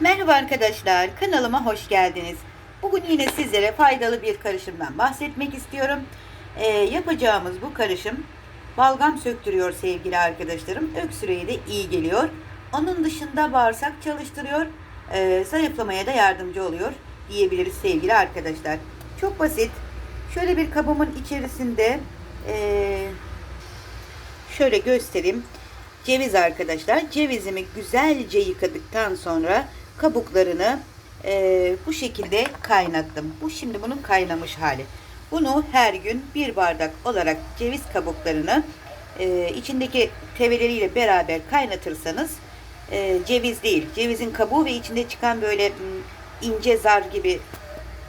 Merhaba arkadaşlar, kanalıma hoş geldiniz. Bugün yine sizlere faydalı bir karışımdan bahsetmek istiyorum. Ee, yapacağımız bu karışım balgam söktürüyor sevgili arkadaşlarım. Öksürüğe de iyi geliyor. Onun dışında bağırsak çalıştırıyor. Ee, zayıflamaya da yardımcı oluyor diyebiliriz sevgili arkadaşlar. Çok basit. Şöyle bir kabımın içerisinde ee, şöyle göstereyim. Ceviz arkadaşlar. Cevizimi güzelce yıkadıktan sonra kabuklarını e, bu şekilde kaynattım. Bu şimdi bunun kaynamış hali. Bunu her gün bir bardak olarak ceviz kabuklarını e, içindeki teveleriyle beraber kaynatırsanız e, ceviz değil, cevizin kabuğu ve içinde çıkan böyle ince zar gibi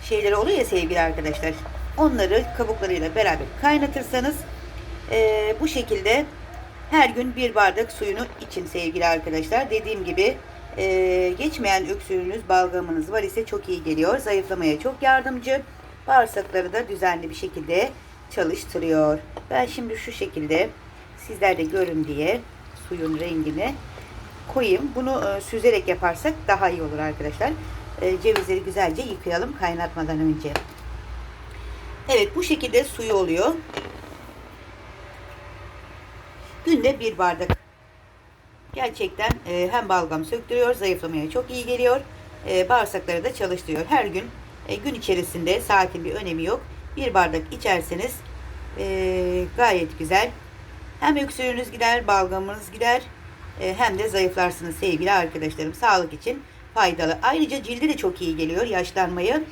şeyler oluyor ya sevgili arkadaşlar. Onları kabuklarıyla beraber kaynatırsanız e, bu şekilde her gün bir bardak suyunu için sevgili arkadaşlar. Dediğim gibi e, geçmeyen öksürüğünüz, balgamınız var ise çok iyi geliyor. Zayıflamaya çok yardımcı. Bağırsakları da düzenli bir şekilde çalıştırıyor. Ben şimdi şu şekilde sizler de görün diye suyun rengini koyayım. Bunu e, süzerek yaparsak daha iyi olur arkadaşlar. E, cevizleri güzelce yıkayalım kaynatmadan önce. Evet bu şekilde suyu oluyor. Günde bir bardak. Gerçekten e, hem balgam söktürüyor, zayıflamaya çok iyi geliyor. E, bağırsakları da çalıştırıyor. Her gün e, gün içerisinde saatin bir önemi yok. Bir bardak içerseniz e, gayet güzel. Hem öksürüğünüz gider, balgamınız gider. e, hem de zayıflarsınız sevgili arkadaşlarım. Sağlık için faydalı. Ayrıca cilde de çok iyi geliyor. Yaşlanmayı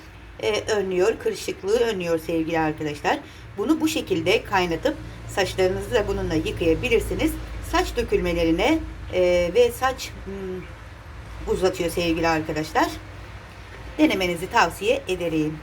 e, önlüyor, kırışıklığı önlüyor sevgili arkadaşlar. Bunu bu şekilde kaynatıp saçlarınızı da bununla yıkayabilirsiniz. Saç dökülmelerine e, ve saç hmm, uzatıyor sevgili arkadaşlar. Denemenizi tavsiye ederim.